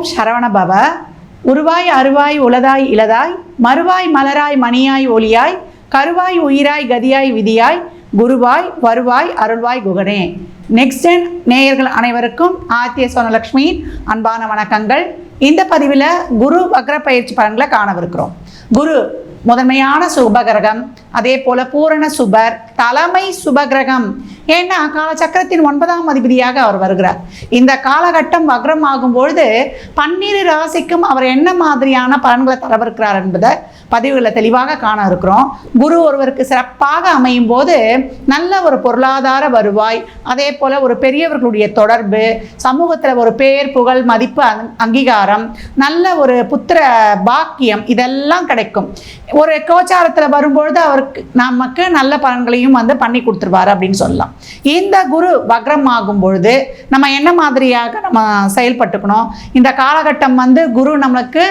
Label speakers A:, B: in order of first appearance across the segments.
A: ஓம் சரவண பவ. உருவாய் அருவாய் உளதாய் இளதாய் மறுவாய் மலராய் மணியாய் ஒளியாய் கருவாய் உயிராய் கதியாய் விதியாய் குருவாய் வருவாய் அருள்வாய் குகனே. நெக்ஸ்ட் ஜென் நேயர்கள் அனைவருக்கும் ஆத்திய சோனலக்ஷ்மி அன்பான வணக்கங்கள். இந்த பதிவில் குரு வக்ர பயிற்சி பலன்களை காணவிருக்கிறோம். குரு முதன்மையான சுபகிரகம் அதே போல பூரண சுபர் தலைமை சுபகிரகம் ஏன்னா காலச்சக்கரத்தின் ஒன்பதாம் அதிபதியாக அவர் வருகிறார். இந்த காலகட்டம் வக்ரம் ஆகும் பொழுது பன்னிரு ராசிக்கும் அவர் என்ன மாதிரியான பலன்களை தரவிருக்கிறார் என்பதை பதிவுகளை தெளிவாக காண இருக்கிறோம். குரு ஒருவருக்கு சிறப்பாக அமையும் போது நல்ல ஒரு பொருளாதார வருவாய் அதே போல ஒரு பெரியவர்களுடைய தொடர்பு சமூகத்தில் ஒரு பேர் புகழ் மதிப்பு அங்- அங்கீகாரம் நல்ல ஒரு புத்திர பாக்கியம் இதெல்லாம் கிடைக்கும். ஒரு கோச்சாரத்தில் வரும்பொழுது அவருக்கு நமக்கு நல்ல பலன்களையும் வந்து பண்ணி கொடுத்துருவாரு அப்படின்னு சொல்லலாம். இந்த குரு வக்ரம் ஆகும் பொழுது நம்ம என்ன மாதிரியாக நம்ம செயல்பட்டுக்கணும்? இந்த காலகட்டம் வந்து குரு நம்மளுக்கு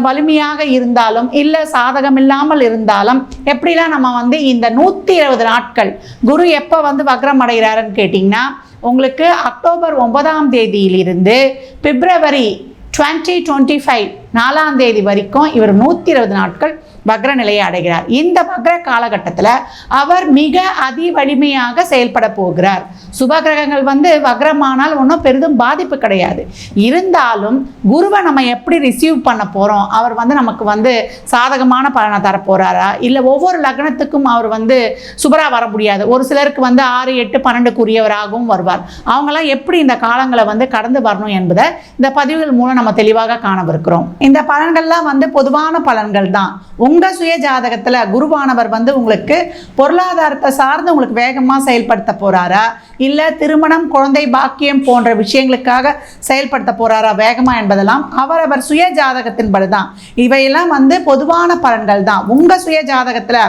A: வலிமையாக இருந்தாலும் இல்லை சாதகம் இல்லாமல் இருந்தாலும் எப்படிலாம் நம்ம வந்து இந்த நூற்றி இருபது நாட்கள் குரு எப்போ வந்து வக்ரம் அடைகிறாருன்னு கேட்டிங்கன்னா உங்களுக்கு அக்டோபர் ஒன்பதாம் தேதியிலிருந்து பிப்ரவரி டுவெண்ட்டி டுவெண்ட்டி ஃபைவ் நாலாம் தேதி வரைக்கும் இவர் நூற்றி இருபது நாட்கள் வக்ர நிலையை அடைகிறார். இந்த வக்ர காலகட்டத்தில் அவர் மிக அதி வலிமையாக செயல்பட போகிறார். சுபகிரகங்கள் வந்து வக்ரமானால் ஒன்றும் பெரிதும் பாதிப்பு கிடையாது. இருந்தாலும் குருவை நம்ம எப்படி ரிசீவ் பண்ண போகிறோம் அவர் வந்து நமக்கு வந்து சாதகமான பலனை தரப்போகிறாரா இல்லை ஒவ்வொரு லக்னத்துக்கும் அவர் வந்து சுபராக வர முடியாது. ஒரு சிலருக்கு வந்து ஆறு எட்டு பன்னெண்டுக்குரியவராகவும் வருவார். அவங்களாம் எப்படி இந்த காலங்களை வந்து கடந்து வரணும் என்பதை இந்த பதிவுகள் மூலம் நம்ம தெளிவாக காணவிருக்கிறோம். இந்த பலன்கள்லாம் வந்து பொதுவான பலன்கள் தான். உங்கள் சுய ஜாதகத்தில் குருவானவர் வந்து உங்களுக்கு பொருளாதாரத்தை சார்ந்து உங்களுக்கு வேகமாக செயல்படுத்த போகிறாரா இல்லை திருமணம் குழந்தை பாக்கியம் போன்ற விஷயங்களுக்காக செயல்படுத்த போகிறாரா வேகமாக என்பதெல்லாம் அவரவர் சுய ஜாதகத்தின்படி தான் இவையெல்லாம் வந்து பொதுவான பலன்கள் தான். உங்கள் சுய ஜாதகத்தில்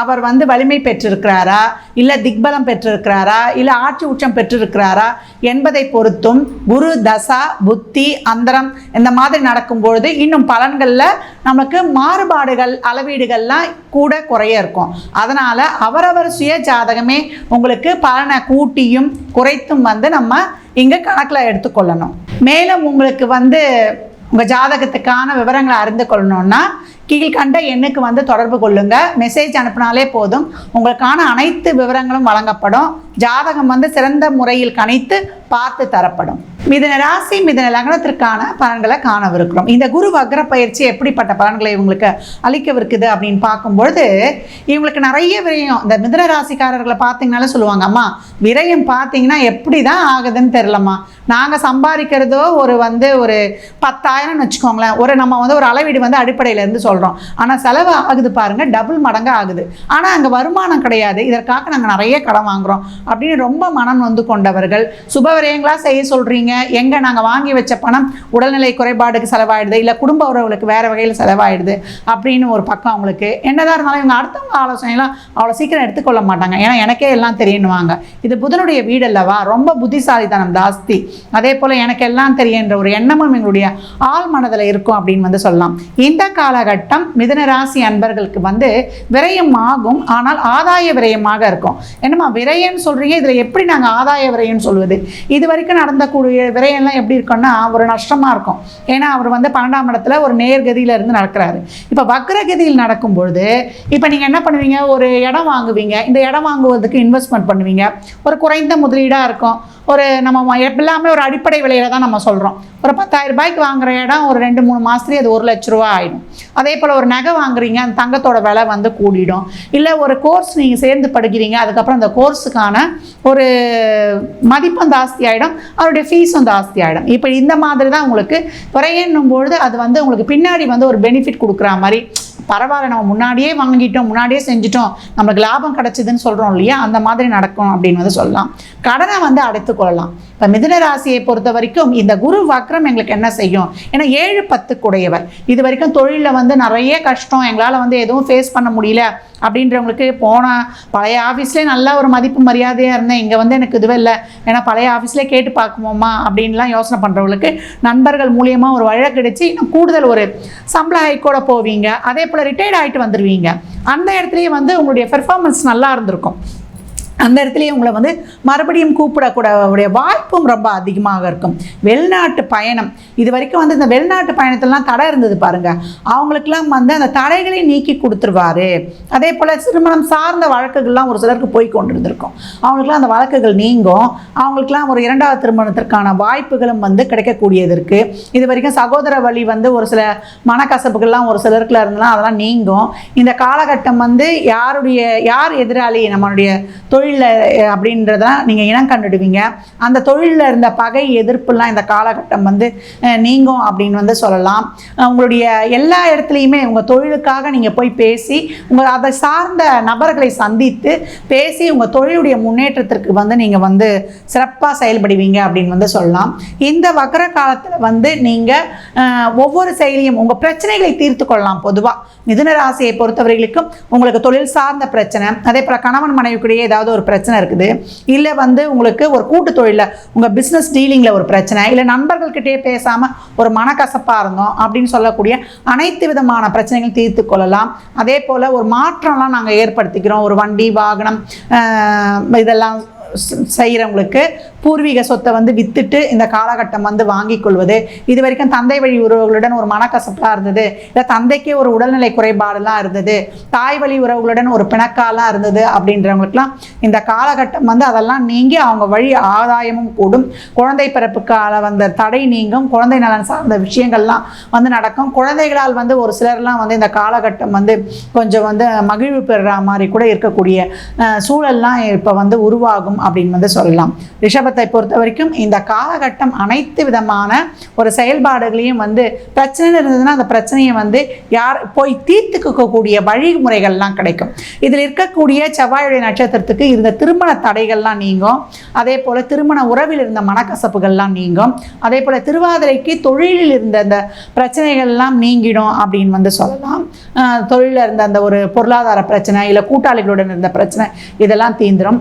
A: அவர் வந்து வலிமை பெற்றிருக்கிறாரா? இல்லை திக்பலம் பெற்றிருக்கிறாரா? இல்லை ஆட்சி உச்சம் பெற்றிருக்கிறாரா? என்பதை பொறுத்தும் குரு தசா புத்தி அந்தரம் இந்த மாதிரி நடக்கும் பொழுது இன்னும் பலன்களில் நமக்கு மாறுபாடுகள் அளவீடுகள்லாம் கூட குறைய இருக்கும். அதனால் அவரவர் சுய ஜாதகமே உங்களுக்கு பலனை கூட்டியும் குறைத்தும் வந்து நம்ம இங்கே கணக்கில் எடுத்துக்கொள்ளணும். மேலும் உங்களுக்கு வந்து உங்கள் ஜாதகத்துக்கான விவரங்களை அறிந்து கொள்ளணும்னா கீழ்கண்ட எண்ணுக்கு வந்து தொடர்பு கொள்ளுங்க. மெசேஜ் அனுப்பினாலே போதும். உங்களுக்கான அனைத்து விவரங்களும் வழங்கப்படும். ஜாதகம் வந்து சிறந்த முறையில் கணித்து பார்த்து தரப்படும். மிதன ராசி மிதன லக்னத்திற்கான பலன்களை காணவிருக்கிறோம். இந்த குரு வக்ர பயிற்சி எப்படிப்பட்ட பலன்களை இவங்களுக்கு அளிக்கவிருக்குது அப்படின்னு பார்க்கும்பொழுது இவங்களுக்கு நிறைய விரயம். இந்த மிதன ராசிக்காரர்களை பார்த்தீங்கனாலே சொல்லுவாங்க அம்மா விரயம் பார்த்தீங்கன்னா எப்படி தான் ஆகுதுன்னு தெரிலம்மா நாங்கள் சம்பாதிக்கிறதோ ஒரு வந்து ஒரு பத்தாயிரம்னு வச்சுக்கோங்களேன். ஒரு நம்ம வந்து ஒரு அளவீடு வந்து அடிப்படையிலேருந்து சொல்கிறோம் சொல்கிறோம் ஆனால் செலவு ஆகுது பாருங்க டபுள் மடங்காக ஆகுது. ஆனால் அங்கே வருமானம் கிடையாது. இதற்காக நாங்கள் நிறைய கடன் வாங்குகிறோம் அப்படின்னு ரொம்ப மனம் வந்து கொண்டவர்கள் சுபவரியங்களாக செய்ய சொல்கிறீங்க எங்கே நாங்கள் வாங்கி வச்ச பணம் உடல்நிலை குறைபாடுக்கு செலவாயிடுது? இல்லை குடும்ப உறவுகளுக்கு வேறு வகையில் செலவாயிடுது? அப்படின்னு ஒரு பக்கம் அவங்களுக்கு என்னதான் இருந்தாலும் இவங்க அடுத்தவங்க ஆலோசனைலாம் அவ்வளோ சீக்கிரம் எடுத்துக்கொள்ள மாட்டாங்க. ஏன்னா எனக்கே எல்லாம் தெரியுன்னுவாங்க. இது புதனுடைய வீடு அல்லவா? ரொம்ப புத்திசாலித்தனம் ஜாஸ்தி. அதே போல் எனக்கு எல்லாம் தெரியுன்ற ஒரு எண்ணமும் எங்களுடைய ஆள் மனதில் இருக்கும் அப்படின்னு வந்து சொல்லலாம். இந்த காலகட்டம் மிதுன ராசி அன்பர்களுக்கு வந்து விரயம் ஆகும். ஆனால் ஆதாய விரயமாக இருக்கும். என்னம்மா விரயம்னு சொல்கிறீங்க இதில் எப்படி நாங்கள் ஆதாய விரயம்னு சொல்வது? இது வரைக்கும் நடந்தக்கூடிய விரயம்லாம் எப்படி இருக்கும்னா ஒரு நஷ்டமாக இருக்கும். ஏன்னா அவர் வந்து பன்னெண்டாம் இடத்துல ஒரு நேர்கதியில இருந்து நடக்கிறாரு. இப்போ வக்ரகதியில் நடக்கும் பொழுது இப்போ நீங்கள் என்ன பண்ணுவீங்க? ஒரு இடம் வாங்குவீங்க. இந்த இடம் வாங்குவதற்கு இன்வெஸ்ட்மெண்ட் பண்ணுவீங்க. ஒரு குறைந்த முதலீடாக இருக்கும். ஒரு நம்ம எல்லாமே ஒரு அடிப்படை விலையில தான் நம்ம சொல்கிறோம் ஒரு பத்தாயிரம் ரூபாய்க்கு வாங்குற இடம் ஒரு ரெண்டு மூணு மாதத்துலேயே அது ஒரு லட்ச ரூபா ஆயிடும். அதே போல் ஒரு நகை வாங்குறீங்க அந்த தங்கத்தோட விலை வந்து கூடிடும். இல்லை ஒரு கோர்ஸ் நீங்கள் சேர்ந்து படிக்கிறீங்க அதுக்கப்புறம் அந்த கோர்ஸுக்கான ஒரு மதிப்பும் ஜாஸ்தி ஆகிடும் அவருடைய ஃபீஸும் ஜாஸ்தி ஆகிடும் இப்போ இந்த மாதிரி தான் உங்களுக்கு குறையணும் பொழுது அது வந்து உங்களுக்கு பின்னாடி வந்து ஒரு பெனிஃபிட் கொடுக்குற மாதிரி. பரவாயில்ல நம்ம முன்னாடியே வாங்கிட்டோம் முன்னாடியே செஞ்சுட்டோம் நம்மளுக்கு லாபம் கிடச்சிதுன்னு சொல்கிறோம் இல்லையா? அந்த மாதிரி நடக்கும் அப்படின்னு வந்து சொல்லலாம். கடனை வந்து அடைத்து கொள்ளலாம். இப்போ மிதுன ராசியை பொறுத்த வரைக்கும் இந்த குரு வக்ரம் எங்களுக்கு என்ன செய்யும்? ஏன்னா ஏழு பத்து குடையவர் இது வரைக்கும் தொழிலில் வந்து நிறைய கஷ்டம். எங்களால் வந்து எதுவும் ஃபேஸ் பண்ண முடியல அப்படின்றவங்களுக்கு போன பழைய ஆஃபீஸ்லேயே நல்ல ஒரு மதிப்பு மரியாதையாக இருந்தேன். இங்கே வந்து எனக்கு இதுவே இல்லை. ஏன்னா பழைய ஆஃபீஸ்லேயே கேட்டு பார்க்குமோமா அப்படின்லாம் யோசனை பண்ணுறவங்களுக்கு நண்பர்கள் மூலியமாக ஒரு வழக்கு கிடைச்சி இன்னும் கூடுதல் ஒரு சம்பள ஹைக்கோட போவீங்க. அதே போல் ரிட்டையர்ட் ஆகிட்டு வந்துடுவீங்க அந்த இடத்துலையே வந்து உங்களுடைய பெர்ஃபார்மன்ஸ் நல்லா இருந்திருக்கும். அந்த இடத்துலையும் உங்களை வந்து மறுபடியும் கூப்பிடக்கூடிய வாய்ப்பும் ரொம்ப அதிகமாக இருக்கும். வெளிநாட்டு பயணம். இது வரைக்கும் வந்து இந்த வெளிநாட்டு பயணத்திலலாம் தடை இருந்தது பாருங்க. அவங்களுக்கெல்லாம் வந்து அந்த தடைகளை நீக்கி கொடுத்துருவாரு. அதே போல் திருமணம் சார்ந்த வழக்குகள்லாம் ஒரு சிலருக்கு போய் கொண்டிருந்திருக்கும். அவங்களுக்குலாம் அந்த வழக்குகள் நீங்கும். அவங்களுக்குலாம் ஒரு இரண்டாவது திருமணத்திற்கான வாய்ப்புகளும் வந்து கிடைக்கக்கூடியது இருக்குது இது வரைக்கும் சகோதர வழி வந்து ஒரு சில மனக்கசப்புகள்லாம் ஒரு சிலருக்குல இருந்தெல்லாம் அதெல்லாம் நீங்கும். இந்த காலகட்டம் வந்து யாருடைய யார் எதிராளி? நம்மளுடைய தொழில் தொழிலில் அப்படின்றதெல்லாம் நீங்கள் இனம் கண்டுடுவீங்க. அந்த தொழிலில் இருந்த பகை எதிர்ப்புலாம் இந்த காலகட்டம் வந்து நீங்கும் அப்படின்னு வந்து சொல்லலாம். உங்களுடைய எல்லா இடத்துலையுமே உங்கள் தொழிலுக்காக நீங்கள் போய் பேசி உங்கள் அதை சார்ந்த நபர்களை சந்தித்து பேசி உங்கள் தொழிலுடைய முன்னேற்றத்திற்கு வந்து நீங்கள் வந்து சிறப்பாக செயல்படுவீங்க அப்படின்னு வந்து சொல்லலாம். இந்த வக்கர காலத்தில் வந்து நீங்கள் ஒவ்வொரு செயலியும் உங்கள் பிரச்சனைகளை தீர்த்து கொள்ளலாம் பொதுவாக மிதுன ராசியை பொறுத்தவரைகளுக்கும் உங்களுக்கு தொழில் சார்ந்த பிரச்சனை. அதே போல் கணவன் மனைவிக்குடையே ஏதாவது ஒரு பிரச்சனை இருக்குது. இல்லை வந்து உங்களுக்கு ஒரு கூட்டு தொழிலில் உங்கள் பிஸ்னஸ் டீலிங்கில் ஒரு பிரச்சனை இல்லை நண்பர்கள்கிட்டயே பேசாமல் ஒரு மனக்கசப்பாக இருந்தோம் அப்படின்னு சொல்லக்கூடிய அனைத்து விதமான பிரச்சனைகள் தீர்த்து கொள்ளலாம். அதே போல் ஒரு மாற்றம்லாம் நாங்கள் ஏற்படுத்திக்கிறோம். ஒரு வண்டி வாகனம் இதெல்லாம் செய்கிறவங்களுக்கு பூர்வீக சொத்தை வந்து வித்துட்டு இந்த காலகட்டம் வந்து வாங்கி கொள்வது. இது வரைக்கும் தந்தை வழி உறவுகளுடன் ஒரு மனக்கசப்பாக இருந்தது. இல்லை தந்தைக்கே ஒரு உடல்நிலை குறைபாடுலாம் இருந்தது. தாய் வழி உறவுகளுடன் ஒரு பிணக்காலாம் இருந்தது அப்படின்றவங்களுக்குலாம் இந்த காலகட்டம் வந்து அதெல்லாம் நீங்கி அவங்க வழி ஆதாயமும் கூடும். குழந்தை பிறப்புக்கால வந்த தடை நீங்கும். குழந்தை நலன் சார்ந்த விஷயங்கள்லாம் வந்து நடக்கும். குழந்தைகளால் வந்து ஒரு சிலர்லாம் வந்து இந்த காலகட்டம் வந்து கொஞ்சம் வந்து மகிழ்வு பெறுற மாதிரி கூட இருக்கக்கூடிய சூழல்லாம் இப்போ வந்து உருவாகும். அப்படின்னு வந்து சொல்லலாம். ரிஷபத்தை பொறுத்த வரைக்கும் இந்த காலகட்டம் அனைத்து விதமான ஒரு செயல்பாடுகளையும் வந்து பிரச்சனை இருந்ததுன்னா அந்த பிரச்சனையை வந்து யார் போய் தீர்த்துக்கக்கூடிய வழிமுறைகள்லாம் கிடைக்கும். இதில் இருக்கக்கூடிய செவ்வாயுடைய நட்சத்திரத்துக்கு இருந்த திருமண தடைகள்லாம் நீங்கும். அதே போல் திருமண உறவில் இருந்த மனக்கசப்புகள்லாம் நீங்கும். அதே போல் திருவாதிரைக்கு தொழிலில் இருந்த அந்த பிரச்சனைகள்லாம் நீங்கிடும் அப்படின்னு வந்து சொல்லலாம். தொழிலில் இருந்த அந்த ஒரு பொருளாதார பிரச்சனை இல்லை கூட்டாளிகளுடன் இருந்த பிரச்சனை இதெல்லாம் தீந்துரும்.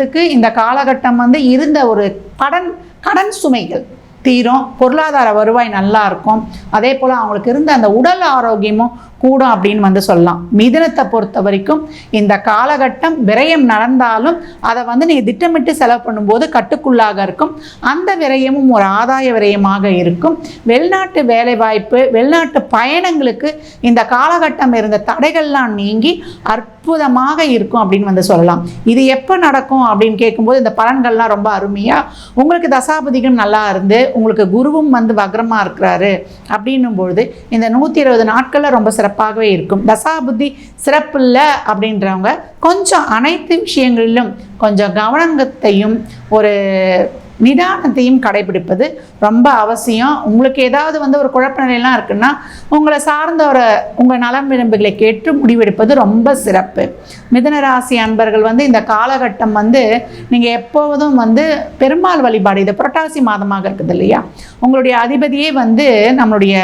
A: புனர்பூசத்துக்கு இந்த காலகட்டம் வந்து இருந்த ஒரு கடன் கடன் சுமைகள். தீரும். பொருளாதார வருவாய் நல்லா இருக்கும். அதே போல் அவங்களுக்கு இருந்த அந்த உடல் ஆரோக்கியமும் கூடும் அப்படின்னு வந்து சொல்லலாம். மிதனத்தை பொறுத்த வரைக்கும் இந்த காலகட்டம் விரயம் நடந்தாலும் அதை வந்து நீங்கள் திட்டமிட்டு செலவு பண்ணும்போது கட்டுக்குள்ளாக இருக்கும். அந்த விரயமும் ஒரு ஆதாய விரயமாக இருக்கும். வெளிநாட்டு வேலைவாய்ப்பு வெளிநாட்டு பயணங்களுக்கு இந்த காலகட்டம் இருந்த தடைகள்லாம் நீங்கி அற்புதமாக இருக்கும் அப்படின்னு வந்து சொல்லலாம். இது எப்போ நடக்கும் அப்படின்னு கேட்கும்போது இந்த பலன்கள்லாம் ரொம்ப அருமையாக உங்களுக்கு தசாபதிகம் நல்லா இருந்து உங்களுக்கு குருவும் வந்து வக்ரமாக இருக்கிறாரு அப்படின்னும் பொழுது இந்த நூற்றி இருபது நாட்களில் ரொம்ப சிறப்பாகவே இருக்கும். தசாபுத்தி சிறப்பு இல்லை அப்படின்றவங்க கொஞ்சம் அனைத்து விஷயங்களிலும் கொஞ்சம் கவனத்தையும் ஒரு நிதானத்தையும் கடைபிடிப்பது ரொம்ப அவசியம். உங்களுக்கு ஏதாவது வந்து ஒரு குழப்ப நிலையெல்லாம் இருக்குன்னா உங்களை சார்ந்த ஒரு உங்கள் நலம் விரும்புகளை கேட்டு முடிவெடுப்பது ரொம்ப சிறப்பு. மிதுன ராசி அன்பர்கள் வந்து இந்த காலகட்டம் வந்து நீங்கள் எப்போதும் வந்து பெருமாள் வழிபாடு இது புரட்டாசி மாதமாக இருக்குது இல்லையா? உங்களுடைய அதிபதியே வந்து நம்மளுடைய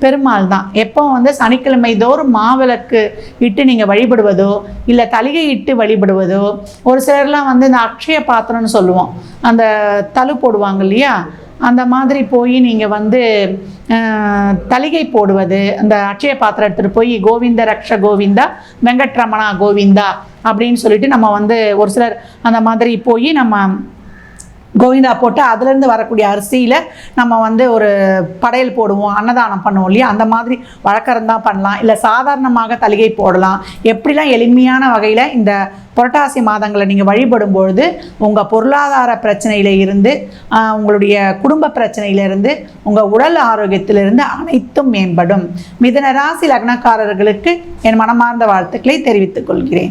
A: பெருமாள் தான் எப்போ வந்து சனிக்கிழமை தோறும் மாவிளக்கு இட்டு நீங்கள் வழிபடுவதோ இல்லை தலிகை இட்டு வழிபடுவதோ ஒரு சிலர்லாம் வந்து இந்த அக்ஷய பாத்திரம்னு சொல்லுவோம். அந்த தழு போடுவாங்க இல்லையா? அந்த மாதிரி போய் நீங்கள் வந்து தலிகை போடுவது அந்த அட்சய பாத்திரம் எடுத்துகிட்டு போய் கோவிந்த ரக்ஷ கோவிந்தா வெங்கட்ரமணா கோவிந்தா அப்படின்னு சொல்லிட்டு நம்ம வந்து ஒரு சிலர் அந்த மாதிரி போய் நம்ம கோவிந்தா போட்டு அதுலேருந்து வரக்கூடிய அரிசியில் நம்ம வந்து ஒரு படையல் போடுவோம் அன்னதானம் பண்ணுவோம் இல்லையா? அந்த மாதிரி வழக்கம் தான் பண்ணலாம். இல்லை சாதாரணமாக தலிகை போடலாம். எப்படிலாம் எளிமையான வகையில் இந்த புரட்டாசி மாதங்களை நீங்கள் வழிபடும் பொழுது உங்கள் பொருளாதார பிரச்சனையில் இருந்து உங்களுடைய குடும்ப பிரச்சனையிலிருந்து உங்கள் உடல் ஆரோக்கியத்திலிருந்து அனைத்தும் மேம்படும். மிதன ராசி லக்னக்காரர்களுக்கு என் மனமார்ந்த வாழ்த்துக்களை தெரிவித்துக் கொள்கிறேன்.